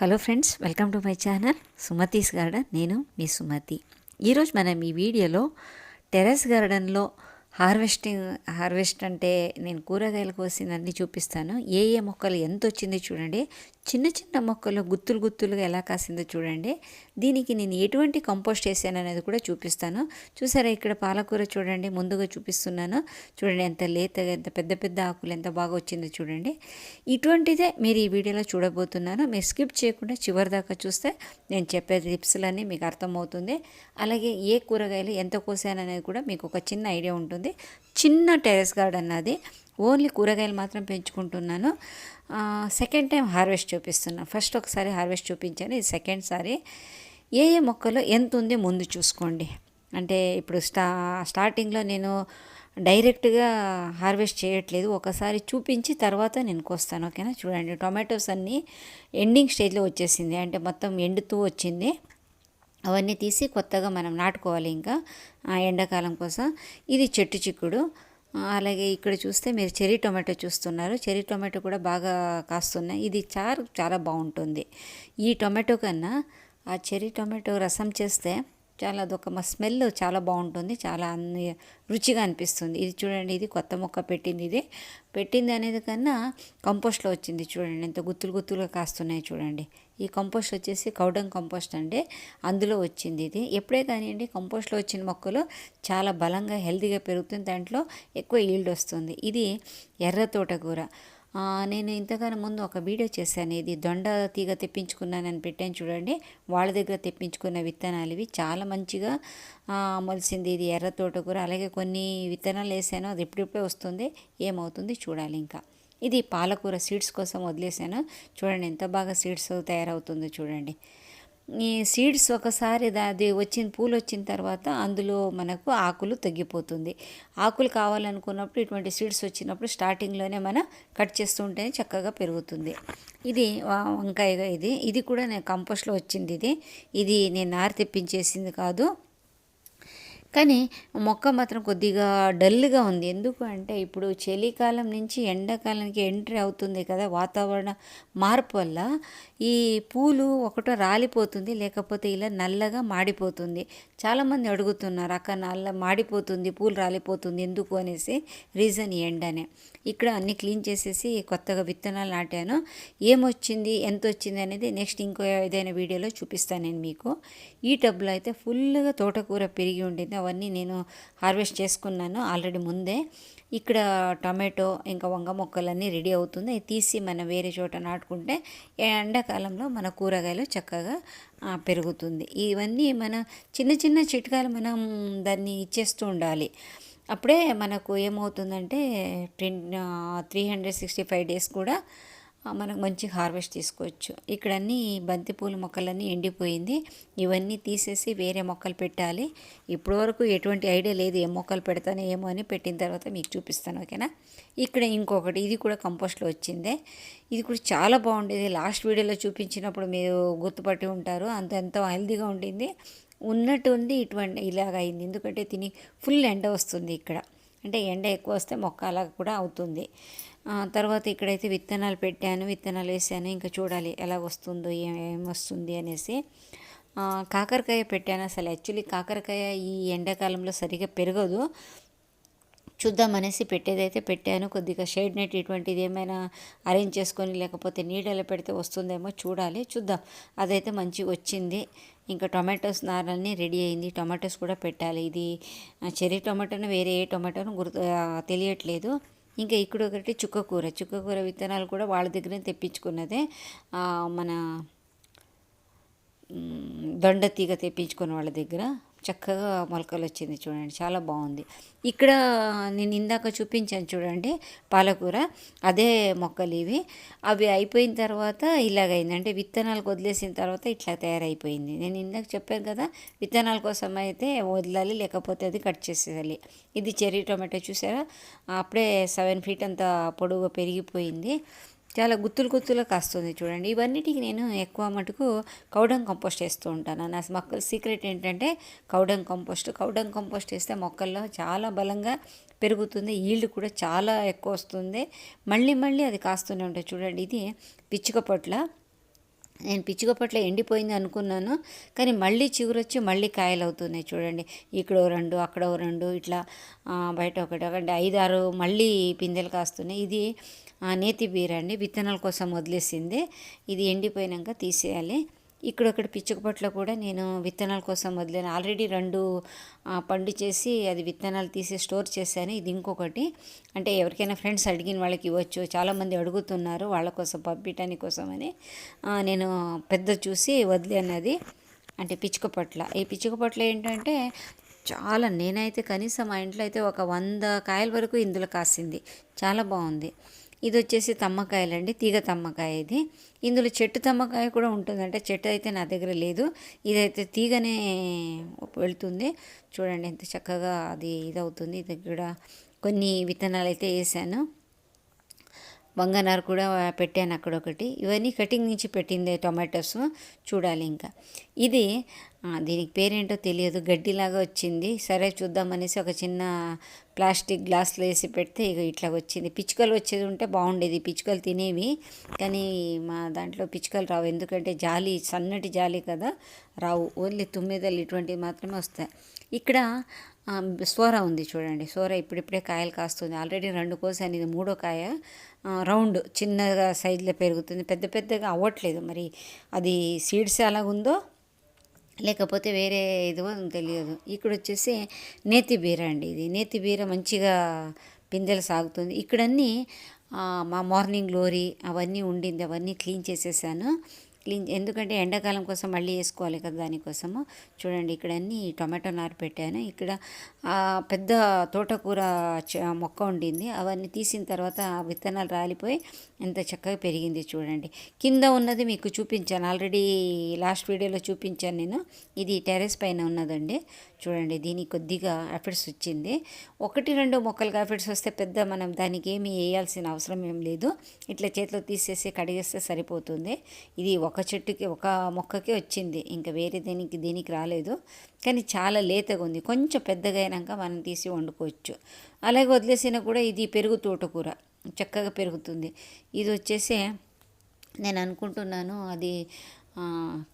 Hello friends welcome to my channel. Sumathi's garden. నేను మీ సుమతి. ఈరోజు మనం ఈ వీడియోలో టెర్రస్ గార్డెన్లో హార్వెస్టింగ్ హార్వెస్ట్ అంటే నేను కూరగాయలు కోసిందన్నీ చూపిస్తాను. ఏ ఏ మొక్కలు ఎంత వచ్చిందో చూడండి. చిన్న చిన్న మొక్కలు గుత్తులు గుత్తులుగా ఎలా కాసిందో చూడండి. దీనికి నేను ఎటువంటి కంపోస్ట్ చేశాను అనేది కూడా చూపిస్తాను. చూసారా ఇక్కడ పాలకూర చూడండి ముందుగా చూపిస్తున్నాను. చూడండి ఎంత లేతగా ఎంత పెద్ద పెద్ద ఆకులు ఎంత బాగా వచ్చిందో చూడండి. ఇటువంటిదే మీరు ఈ వీడియోలో చూడబోతున్నాను. మీరు స్కిప్ చేయకుండా చివరి దాకా చూస్తే నేను చెప్పే టిప్స్లన్నీ మీకు అర్థమవుతుంది. అలాగే ఏ కూరగాయలు ఎంత కోసాను అనేది కూడా మీకు ఒక చిన్న ఐడియా ఉంటుంది. చిన్న టెరెస్ గార్డెన్ అది ఓన్లీ కూరగాయలు మాత్రం పెంచుకుంటున్నాను. సెకండ్ టైం హార్వెస్ట్ చూపిస్తున్నాను ఫస్ట్ ఒకసారి హార్వెస్ట్ చూపించాను. ఇది సెకండ్ సారి. ఏ ఏ మొక్కలో ఎంత ఉంది ముందు చూసుకోండి. అంటే ఇప్పుడు స్టా స్టార్టింగ్లో నేను డైరెక్ట్గా హార్వెస్ట్ చేయట్లేదు. ఒకసారి చూపించి తర్వాత నేను కోస్తాను. ఓకేనా? చూడండి టొమాటోస్ అన్నీ ఎండింగ్ స్టేజ్లో వచ్చేసింది. అంటే మొత్తం ఎండుతూ వచ్చింది. అవన్నీ తీసి కొత్తగా మనం నాటుకోవాలి ఇంకా ఎండాకాలం కోసం. ఇది చెట్టు చిక్కుడు. అలాగే ఇక్కడ చూస్తే మీరు చెర్రీ టొమాటో చూస్తున్నారు. చెర్రీ టొమాటో కూడా బాగా కాస్తున్నాయి. ఇది చారు చాలా బాగుంటుంది. ఈ టొమాటో కన్నా ఆ చెర్రీ టొమాటో రసం చేస్తే చాలా అదొక మా స్మెల్ చాలా బాగుంటుంది. చాలా అన్ని రుచిగా అనిపిస్తుంది. ఇది చూడండి ఇది కొత్త మొక్క పెట్టింది ఇది. పెట్టింది అనేది కన్నా కంపోస్ట్లో వచ్చింది చూడండి. ఎంత గుత్తులు గుత్తులుగా కాస్తున్నాయి చూడండి. ఈ కంపోస్ట్ వచ్చేసి కౌడంగ్ కంపోస్ట్ అంటే అందులో వచ్చింది ఇది. ఎప్పుడే కానివ్వండి కంపోస్ట్లో వచ్చిన మొక్కలు చాలా బలంగా హెల్తీగా పెరుగుతుంది దాంట్లో ఎక్కువ ఈల్డ్ వస్తుంది. ఇది ఎర్ర తోటకూర నేను ఇంతగానో ముందు ఒక వీడియో చేశాను. ఇది దొండ తీగ తెప్పించుకున్నానని పెట్టాను చూడండి. వాళ్ళ దగ్గర తెప్పించుకున్న విత్తనాలు ఇవి. చాలా మంచిగా మొలిసింది ఇది ఎర్ర తోటకూర అలాగే కొన్ని విత్తనాలు వేసాను. అది ఎప్పుడెప్పుడే వస్తుంది. ఏమవుతుంది చూడాలి ఇంకా. ఇది పాలకూర సీడ్స్ కోసం వదిలేసాను. చూడండి ఎంత బాగా సీడ్స్ తయారవుతుందో చూడండి. ఈ సీడ్స్ ఒకసారి అది వచ్చిన పూలు వచ్చిన తర్వాత అందులో మనకు ఆకులు తగ్గిపోతుంది. ఆకులు కావాలనుకున్నప్పుడు ఇటువంటి సీడ్స్ వచ్చినప్పుడు స్టార్టింగ్లోనే మనం కట్ చేస్తుంటేనే చక్కగా పెరుగుతుంది. ఇది వంకాయగా ఇది. ఇది కూడా నేను కంపోస్ట్లో వచ్చింది ఇది. ఇది నేను నారు తెప్పించేసింది కాదు. కానీ మొక్క మాత్రం కొద్దిగా డల్గా ఉంది. ఎందుకు అంటే ఇప్పుడు చలికాలం నుంచి ఎండాకాలానికి ఎంట్రీ అవుతుంది కదా వాతావరణ మార్పు వల్ల. ఈ పూలు ఒకటో రాలిపోతుంది లేకపోతే ఇలా నల్లగా మాడిపోతుంది. చాలామంది అడుగుతున్నారు అక్క నల్ల మాడిపోతుంది పూలు రాలిపోతుంది ఎందుకు? అనేసి రీజన్ ఎండనే. ఇక్కడ అన్ని క్లీన్ చేసేసి కొత్తగా విత్తనాలు నాటాను. ఏమొచ్చింది ఎంత వచ్చింది అనేది నెక్స్ట్ ఇంకో ఏదైనా వీడియోలో చూపిస్తాను నేను మీకు. ఈ టబ్లో అయితే ఫుల్గా తోటకూర పెరిగి ఉండింది. అవన్నీ నేను హార్వెస్ట్ చేసుకున్నాను ఆల్రెడీ ముందే. ఇక్కడ టమాటో ఇంకా వంగ మొక్కలన్నీ రెడీ అవుతుంది. తీసి మనం వేరే చోట నాటుకుంటే ఎండాకాలంలో మన కూరగాయలు చక్కగా పెరుగుతుంది. ఇవన్నీ మన చిన్న చిన్న చిట్కాలు మనం దాన్ని ఇచ్చేస్తూ ఉండాలి. అప్పుడే మనకు ఏమవుతుందంటే ten three hundred sixty five days కూడా మనకు మంచి హార్వెస్ట్ తీసుకోవచ్చు. ఇక్కడ అన్ని బంతిపూల మొక్కలన్నీ ఎండిపోయింది. ఇవన్నీ తీసేసి వేరే మొక్కలు పెట్టాలి. ఇప్పటివరకు ఎటువంటి ఐడియా లేదు ఏ మొక్కలు పెడతాను ఏమో అని పెట్టిన తర్వాత మీకు చూపిస్తాను ఓకేనా? ఇక్కడ ఇంకొకటి ఇది కూడా కంపోస్ట్లో వచ్చిందే. ఇది కూడా చాలా బాగుండేది. లాస్ట్ వీడియోలో చూపించినప్పుడు మీరు గుర్తుపట్టి ఉంటారు. అంత ఎంతో హెల్దీగా ఉండింది. ఉన్నట్టు ఉంది ఇటువంటి ఇలాగ అయింది ఎందుకంటే తిని ఫుల్ ఎండ వస్తుంది ఇక్కడ. అంటే ఎండ ఎక్కువ వస్తే మొక్క అలా కూడా అవుతుంది. తర్వాత ఇక్కడైతే విత్తనాలు పెట్టాను విత్తనాలు వేసాను. ఇంకా చూడాలి ఎలా వస్తుందో ఏం వస్తుంది అనేసి. కాకరకాయ పెట్టాను అసలు. యాక్చువల్లీ కాకరకాయ ఈ ఎండాకాలంలో సరిగా పెరగదు. చూద్దామనేసి పెట్టేదైతే పెట్టాను. కొద్దిగా షేడ్ నెట్ ఇటువంటిది ఏమైనా అరేంజ్ చేసుకొని లేకపోతే నీడలో పెడితే వస్తుందేమో చూడాలి. చూద్దాం. అదైతే మంచిగా వచ్చింది. ఇంకా టొమాటోస్ నారన్నీ రెడీ అయింది. టొమాటోస్ కూడా పెట్టాలి. ఇది చెర్రీ టొమాటోను వేరే ఏ టొమాటోను గుర్తు తెలియట్లేదు. ఇంకా ఇక్కడ ఒకటి చుక్కకూర. చుక్కకూర విత్తనాలు కూడా వాళ్ళ దగ్గర తెప్పించుకున్నదే. మన దొండ తీగ తెప్పించుకున్న వాళ్ళ దగ్గర. చక్కగా మొలకలు వచ్చింది చూడండి చాలా బాగుంది. ఇక్కడ నేను ఇందాక చూపించాను చూడండి పాలకూర అదే మొక్కలు ఇవి. అవి అయిపోయిన తర్వాత ఇలాగైంది. అంటే విత్తనాలకు వదిలేసిన తర్వాత ఇట్లా తయారైపోయింది. నేను ఇందాక చెప్పాను కదా విత్తనాల కోసం అయితే వదలాలి లేకపోతే అది కట్ చేసేయాలి. ఇది చెర్రీ టొమాటో చూసారా? అప్పుడే సెవెన్ ఫీట్ అంత పొడుగు పెరిగిపోయింది. చాలా గుత్తులు గుత్తులు కాస్తుంది చూడండి. ఇవన్నిటికి నేను ఎక్కువ మటుకు కౌడంగ్ కంపోస్ట్ వేస్తూ ఉంటాను. నా మొక్కల సీక్రెట్ ఏంటంటే కౌడంగ్ కంపోస్ట్. కౌడంగ్ కంపోస్ట్ వేస్తే మొక్కల్లో చాలా బలంగా పెరుగుతుంది. ఈల్డ్ కూడా చాలా ఎక్కువ వస్తుంది. మళ్ళీ మళ్ళీ అది కాస్తూనే ఉంటుంది చూడండి ఇది పిచ్చుక పొట్ల. నేను పిచ్చిగొప్పట్లో ఎండిపోయింది అనుకున్నాను కానీ మళ్ళీ చిగురొచ్చి మళ్ళీ కాయలు అవుతున్నాయి చూడండి. ఇక్కడ రెండు అక్కడ రెండు ఇట్లా బయట ఒకటి ఒకటి ఐదారు మళ్ళీ పిందెలు కాస్తున్నాయి. ఇది నేతి బీర అండి. విత్తనాల కోసం వదిలేసింది. ఇది ఎండిపోయినాక తీసేయాలి. ఇక్కడ ఒకటి పిచ్చుకపట్ల కూడా నేను విత్తనాల కోసం వదిలేను. ఆల్రెడీ రెండు పండు చేసి అది విత్తనాలు తీసి స్టోర్ చేశాను. ఇది ఇంకొకటి. అంటే ఎవరికైనా ఫ్రెండ్స్ అడిగిన వాళ్ళకి ఇవ్వచ్చు. చాలామంది అడుగుతున్నారు వాళ్ళ కోసం పంపించడానికి కోసమని నేను పెద్ద చూసి వదిలేను అది. అంటే పిచ్చుకపట్ల ఈ పిచ్చుకపట్ల ఏంటంటే చాలా నేనైతే కనీసం మా ఇంట్లో అయితే ఒక వంద కాయల వరకు ఇందులో కాసింది. చాలా బాగుంది. ఇది వచ్చేసి తమ్మకాయలండి తీగ తమ్మకాయ ఇది. ఇందులో చెట్టు తమ్మకాయ కూడా ఉంటుంది అంటే చెట్టు అయితే నా దగ్గర లేదు. ఇదైతే తీగనే వెళ్తుంది. చూడండి ఎంత చక్కగా అది ఇదవుతుంది. ఇది కూడా కొన్ని విత్తనాలు అయితే వేసాను వంగనారు కూడా పెట్టాను అక్కడ ఒకటి ఇవన్నీ కటింగ్ నుంచి పెట్టింది టొమాటోస్. చూడాలి ఇంకా. ఇది దీనికి పేరేంటో తెలియదు. గడ్డిలాగా వచ్చింది. సరే చూద్దామనేసి ఒక చిన్న ప్లాస్టిక్ గ్లాస్లో వేసి పెడితే ఇక ఇట్లా వచ్చింది. పిచ్చుకలు వచ్చేది ఉంటే బాగుండేది. పిచ్చుకలు తినేవి. కానీ మా దాంట్లో పిచ్చుకలు రావు. ఎందుకంటే జాలి సన్నటి జాలి కదా. రావు. ఓన్లీ తుమ్మెదలు ఇటువంటివి మాత్రమే వస్తాయి. ఇక్కడ సోర ఉంది చూడండి. సోర ఇప్పుడిప్పుడే కాయలు కాస్తుంది. ఆల్రెడీ రెండు కోసాను. ఇది మూడో కాయ. రౌండ్ చిన్నగా సైజులో పెరుగుతుంది. పెద్ద పెద్దగా అవ్వట్లేదు మరి. అది సీడ్స్ ఎలాగుందో లేకపోతే వేరే ఇదిగో తెలియదు. ఇక్కడ వచ్చేసి నేతి బీర అండి ఇది. నేతి బీర మంచిగా పిందెలు సాగుతుంది. ఇక్కడన్నీ మా మార్నింగ్ గ్లోరీ అవన్నీ ఉండింది. అవన్నీ క్లీన్ చేసేసాను. క్లీన్ ఎందుకంటే ఎండాకాలం కోసం మళ్ళీ వేసుకోవాలి కదా దానికోసము. చూడండి ఇక్కడ అన్ని టొమాటో నారు పెట్టాను. ఇక్కడ ఆ, పెద్ద తోటకూర చ- మొక్క ఉండింది. అవన్నీ తీసిన తర్వాత విత్తనాలు రాలిపోయి ఎంత చక్కగా పెరిగింది చూడండి. కింద ఉన్నది మీకు చూపించాను. ఆల్రెడీ లాస్ట్ వీడియోలో చూపించాను నేను. ఇది టెర్రస్ పైన ఉన్నదండి. చూడండి దీనికి కొద్దిగా ఎఫర్ట్స్ వచ్చింది. ఒకటి రెండు మొక్కలుగా ఎఫెక్ట్స్ వస్తే పెద్ద మనం దానికి ఏమీ వేయాల్సిన అవసరం ఏం లేదు. ఇట్లా చేతిలో తీసేసి కడిగేస్తే సరిపోతుంది. ఇది ఒక చెట్టుకి ఒక మొక్కకే వచ్చింది. ఇంకా వేరే దేనికి దీనికి రాలేదు. కానీ చాలా లేతగా ఉంది. కొంచెం పెద్దగా అయినాక మనం తీసి వండుకోవచ్చు. అలాగే వదిలేసినా కూడా ఇది పెరుగు తోటకూర. చక్కగా పెరుగుతుంది. ఇది వచ్చేసి నేను అనుకుంటున్నాను అది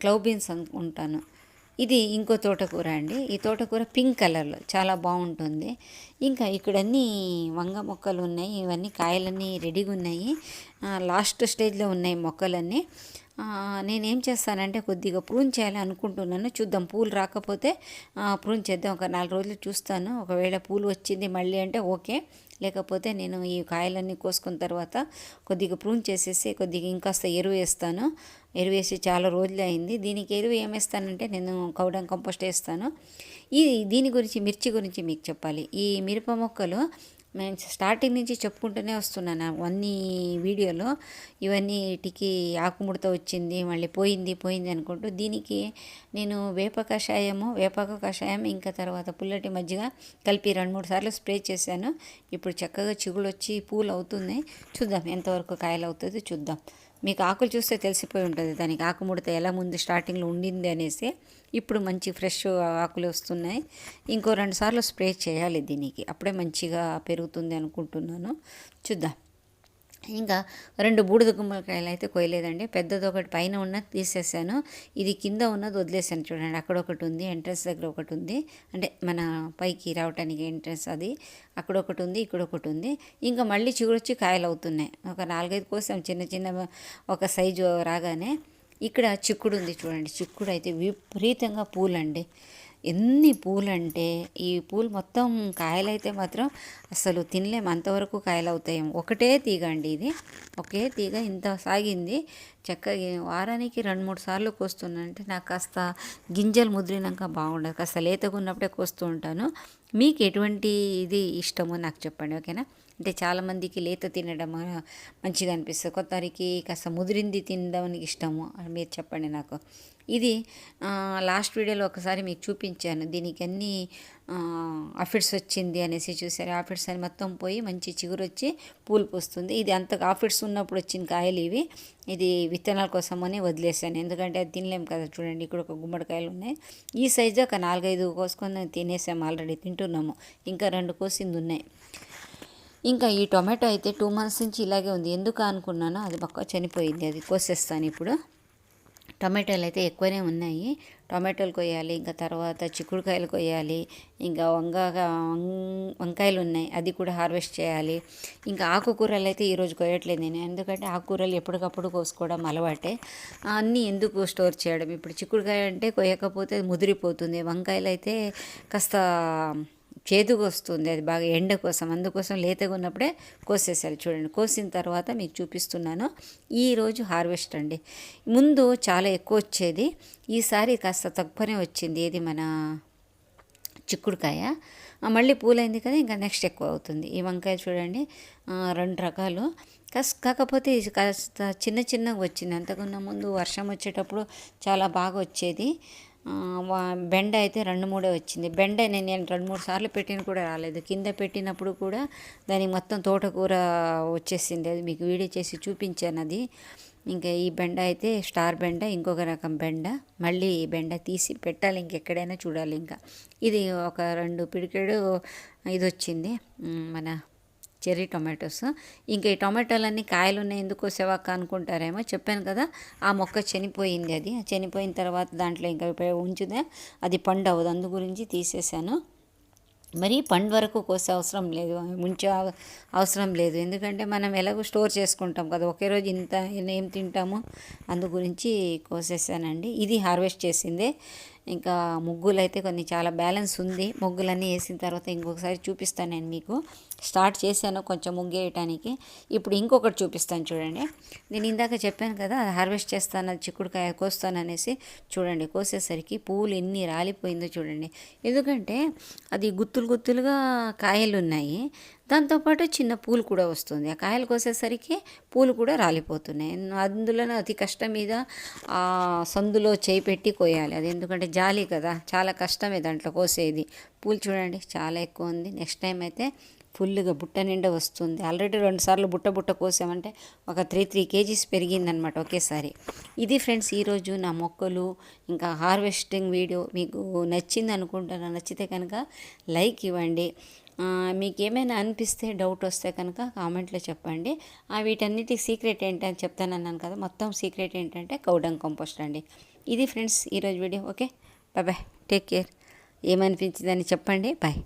క్లౌబీన్స్ అనుకుంటాను. ఇది ఇంకో తోటకూర అండి. ఈ తోటకూర పింక్ కలర్లో చాలా బాగుంటుంది. ఇంకా ఇక్కడన్నీ వంగ మొక్కలు ఉన్నాయి. ఇవన్నీ కాయలన్నీ రెడీగా ఉన్నాయి. లాస్ట్ స్టేజ్లో ఉన్నాయి మొక్కలన్నీ. నేనేం చేస్తానంటే కొద్దిగా ప్రూన్ చేయాలి అనుకుంటున్నాను. చూద్దాం పూలు రాకపోతే ప్రూన్ చేద్దాం. ఒక నాలుగు రోజులు చూస్తాను. ఒకవేళ పూలు వచ్చింది మళ్ళీ అంటే ఓకే. లేకపోతే నేను ఈ కాయలన్నీ కోసుకున్న తర్వాత కొద్దిగా ప్రూన్ చేసేసి కొద్దిగా ఇంకాస్త ఎరువు వేస్తాను. ఎరువు వేసి చాలా రోజులు అయింది. దీనికి ఎరువు ఏమేస్తానంటే నేను కౌడం కంపోస్ట్ వేస్తాను. ఈ దీని గురించి మిర్చి గురించి మీకు చెప్పాలి. ఈ మిరప మొక్కలు నేను స్టార్టింగ్ నుంచి చెప్పుకుంటూనే వస్తున్నాను అవన్నీ వీడియోలో. ఇవన్నీ వీటికి ఆకుముడత వచ్చింది మళ్ళీ పోయింది పోయింది అనుకుంటూ దీనికి నేను వేప కషాయము వేపక కషాయం ఇంకా తర్వాత పుల్లటి మజ్జిగ కలిపి రెండు మూడు సార్లు స్ప్రే చేశాను. ఇప్పుడు చక్కగా చిగులు వచ్చి పూలు అవుతున్నాయి చూద్దాం ఎంతవరకు కాయలు అవుతుందో చూద్దాం. మీకు ఆకులు చూస్తే తెలిసిపోయి ఉంటుంది దానికి ఆకుముడత ఎలా ముందు స్టార్టింగ్లో ఉండింది అనేసి. ఇప్పుడు మంచి ఫ్రెష్ ఆకులు వస్తున్నాయి. ఇంకో రెండు సార్లు స్ప్రే చేయాలి దీనికి. అప్పుడే మంచిగా పెరుగుతుంది అనుకుంటున్నాను. చూద్దాం. ఇంకా రెండు బూడిద గుమ్మడికాయలు అయితే కొయ్యలేదండి. పెద్దది ఒకటి పైన ఉన్నది తీసేసాను. ఇది కింద ఉన్నది వదిలేసాను చూడండి. అక్కడ ఒకటి ఉంది ఎంట్రన్స్ దగ్గర ఒకటి ఉంది. అంటే మన పైకి రావటానికి ఎంట్రన్స్ అది. అక్కడ ఒకటి ఉంది ఇక్కడ ఒకటి ఉంది. ఇంకా మళ్ళీ చిగురొచ్చి కాయలు అవుతున్నాయి. ఒక నాలుగైదు కోసం చిన్న చిన్న ఒక సైజు రాగానే. ఇక్కడ చిక్కుడు ఉంది చూడండి. చిక్కుడు అయితే విపరీతంగా పూలండి. ఎన్ని పూలంటే ఈ పూలు మొత్తం కాయలైతే మాత్రం అసలు తినలేము అంతవరకు కాయలు అవుతాయేమో ఒకటే తీగ అండి ఇది. ఒకే తీగ ఇంత సాగింది. చక్కగా వారానికి రెండు మూడు సార్లు కోస్తున్నాను అంటే నాకు కాస్త గింజలు ముద్రినాక బాగుండదు. కాస్త లేతగా ఉన్నప్పుడే కోస్తూ ఉంటాను. మీకు ఎటువంటి ఇది ఇష్టమో నాకు చెప్పండి ఓకేనా? అంటే చాలామందికి లేత తినడం మంచిగా అనిపిస్తుంది. కొంతవరకు కాస్త ముదిరింది తినడానికి ఇష్టము అని మీరు చెప్పండి నాకు. ఇది లాస్ట్ వీడియోలో ఒకసారి మీకు చూపించాను. దీనికి అన్ని ఆఫిడ్స్ వచ్చింది అనేసి చూసారు. ఆఫిడ్స్ అని మొత్తం పోయి మంచి చిగురు వచ్చి పూలు పూస్తుంది. ఇది అంత ఆఫిడ్స్ ఉన్నప్పుడు వచ్చిన కాయలు ఇవి. ఇది విత్తనాల కోసమని వదిలేసాను ఎందుకంటే అది తినలేము కదా చూడండి. ఇక్కడ ఒక గుమ్మడికాయలు ఉన్నాయి. ఈ సైజు ఒక నాలుగైదు కోసుకొని తినేసాము ఆల్రెడీ. తింటున్నాము. ఇంకా రెండు కోసింది ఉన్నాయి. ఇంకా ఈ టొమాటో అయితే టూ మంత్స్ నుంచి ఇలాగే ఉంది. ఎందుకు అనుకున్నానో అది పక్క చనిపోయింది అది కోసేస్తాను ఇప్పుడు. టొమాటోలు అయితే ఎక్కువనే ఉన్నాయి. టొమాటోలు కొయ్యాలి ఇంకా తర్వాత చిక్కుడుకాయలు కొయ్యాలి ఇంకా వంగ వంకాయలు ఉన్నాయి అది కూడా హార్వెస్ట్ చేయాలి. ఇంకా ఆకుకూరలు అయితే ఈరోజు కొయ్యట్లేదు నేను. ఎందుకంటే ఆకుకూరలు ఎప్పటికప్పుడు కోసుకోవడం అలవాటే. అన్నీ ఎందుకు స్టోర్ చేయడం? ఇప్పుడు చిక్కుడుకాయ అంటే కొయ్యకపోతే అది ముదిరిపోతుంది. వంకాయలు అయితే కాస్త చేదుగా వస్తుంది అది బాగా ఎండ కోసం అందుకోసం లేతగా ఉన్నప్పుడే కోసేసారు చూడండి కోసిన తర్వాత మీకు చూపిస్తున్నాను. ఈరోజు హార్వెస్ట్ అండి. ముందు చాలా ఎక్కువ వచ్చేది. ఈసారి కాస్త తక్కువనే వచ్చింది. ఏది మన చిక్కుడుకాయ. మళ్ళీ పూలైంది కదా ఇంకా నెక్స్ట్ ఎక్కువ అవుతుంది. ఈ వంకాయ చూడండి రెండు రకాలు. కాస్ కాకపోతే కాస్త చిన్న చిన్నగా వచ్చింది. అంతకన్నా ముందు వర్షం వచ్చేటప్పుడు చాలా బాగా వచ్చేది. బెండ అయితే రెండు మూడే వచ్చింది. బెండ నేను నేను రెండు మూడు సార్లు పెట్టిన కూడా రాలేదు. కింద పెట్టినప్పుడు కూడా దానికి మొత్తం తోటకూర వచ్చేసింది. అది మీకు వీడియో చేసి చూపించాను అది. ఇంకా ఈ బెండ అయితే స్టార్ బెండ ఇంకొక రకం బెండ. మళ్ళీ ఈ బెండ తీసి పెట్టాలి ఇంకెక్కడైనా చూడాలి ఇంకా. ఇది ఒక రెండు పిడికెడు ఇది వచ్చింది. మన చెర్రీ టొమాటోస్. ఇంకా ఈ టొమాటోలన్నీ కాయలు ఉన్నాయి ఎందుకు కోసేవాక అనుకుంటారేమో చెప్పాను కదా. ఆ మొక్క చనిపోయింది అది. చనిపోయిన తర్వాత దాంట్లో ఇంకా ఉంచుదే అది పండు అవ్వదు. అందు గురించి తీసేశాను. మరి పండు వరకు కోసే అవసరం లేదు. ముంచే అవసరం లేదు. ఎందుకంటే మనం ఎలాగో స్టోర్ చేసుకుంటాం కదా. ఒకే రోజు ఇంత ఏం తింటామో? అందు గురించి కోసేసానండి. ఇది హార్వెస్ట్ చేసిందే. ఇంకా ముగ్గులు అయితే కొన్ని చాలా బ్యాలెన్స్ ఉంది. ముగ్గులన్నీ వేసిన తర్వాత ఇంకొకసారి చూపిస్తాను నేను మీకు. స్టార్ట్ చేశాను కొంచెం ముగ్గు వేయటానికి ఇప్పుడు ఇంకొకటి చూపిస్తాను చూడండి. నేను ఇందాక చెప్పాను కదా అది హార్వెస్ట్ చేస్తాను అది చిక్కుడుకాయ కోస్తాను అనేసి. చూడండి కోసేసరికి పువ్వులు ఎన్ని రాలిపోయిందో చూడండి. ఎందుకంటే అది గుత్తులు గుత్తులుగా కాయలు ఉన్నాయి దాంతోపాటు చిన్న పూలు కూడా వస్తుంది. ఆ కాయలు కోసేసరికి పూలు కూడా రాలిపోతున్నాయి. అందులోనే అతి కష్టం మీద ఆ సందులో చేయి పెట్టి కోయాలి. అది ఎందుకంటే జాలి కదా. చాలా కష్టమే దాంట్లో కోసేది. పూలు చూడండి చాలా ఎక్కువ ఉంది. నెక్స్ట్ టైం అయితే ఫుల్గా బుట్ట నిండా వస్తుంది. ఆల్రెడీ రెండుసార్లు బుట్ట బుట్ట కోసామంటే ఒక త్రీ త్రీ కేజీస్ పెరిగిందనమాట ఒకేసారి. ఇది ఫ్రెండ్స్ ఈరోజు నా మొక్కలు ఇంకా హార్వెస్టింగ్ వీడియో. మీకు నచ్చింది అనుకుంటాను నచ్చితే కనుక లైక్ ఇవ్వండి. మీకు ఏమైనా అనిపిస్తే డౌట్ వస్తే కనుక కామెంట్లో చెప్పండి. ఆ వీటన్నిటికి సీక్రెట్ ఏంటని చెప్తానన్నాను కదా మొత్తం సీక్రెట్ ఏంటంటే కౌడంగ్ కంపోస్ట్ అండి. ఇది ఫ్రెండ్స్ ఈరోజు video okay? Bye bye. Take care. ఏమనిపించిందని చెప్పండి. బాయ్.